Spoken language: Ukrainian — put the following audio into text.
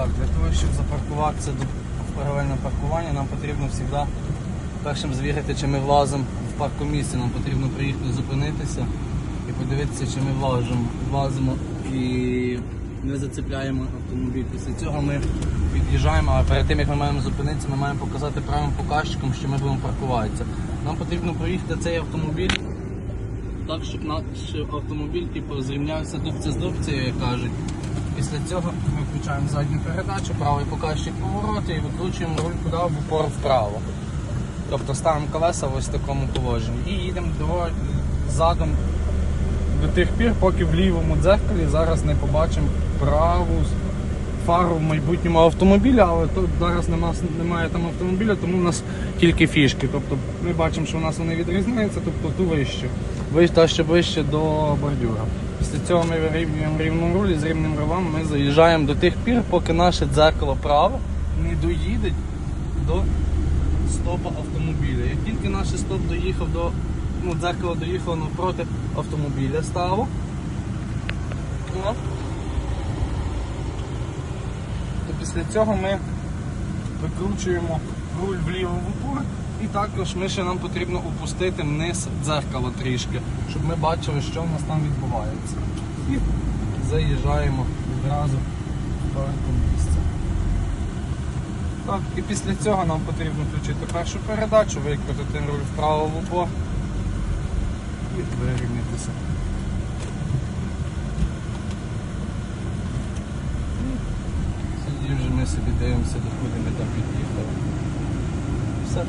Так, для того, щоб запаркуватися до в паралельне паркування, нам потрібно завжди першим звірити, чи ми влазимо в паркомісце, нам потрібно приїхати зупинитися і подивитися, чи ми влазимо, влазимо і не зацепляємо автомобіль. Після цього ми під'їжджаємо, а перед тим як ми маємо зупинитися, ми маємо показати правим показчиком, що ми будемо паркуватися. Нам потрібно проїхати цей автомобіль так, щоб наш автомобіль типу, зрівнявся дубця з дубцею, як кажуть. Після цього ми включаємо задню передачу, правий показчик повороти і викручуємо руль куди в упор вправо. Тобто ставимо колеса ось в такому положенні і їдемо до, задом до тих пір, поки в лівому дзеркалі зараз не побачимо праву фару в майбутньому автомобіля, але тут зараз нема, немає там автомобіля, тому в нас тільки фішки. Тобто ми бачимо, що у нас вони відрізняються, тобто ту вище, вище та ще ближче до бордюра. Після цього ми вирівнюємо рівну руль і з рівним рулем ми заїжджаємо до тих пір, поки наше дзеркало право не доїде до стопа автомобіля. Як тільки наш стоп доїхав до ну, дзеркало доїхало навпроти автомобіля стало. Після цього ми викручуємо руль вліво в упор і також ми ще нам потрібно опустити вниз дзеркало трішки, щоб ми бачили, що в нас там відбувається. І заїжджаємо відразу в паркомісце. Так, і після цього нам потрібно включити першу передачу, викрутити руль вправо в упор і вирівнятися. Собі дивимося, докуди ми там під'їхали. Все.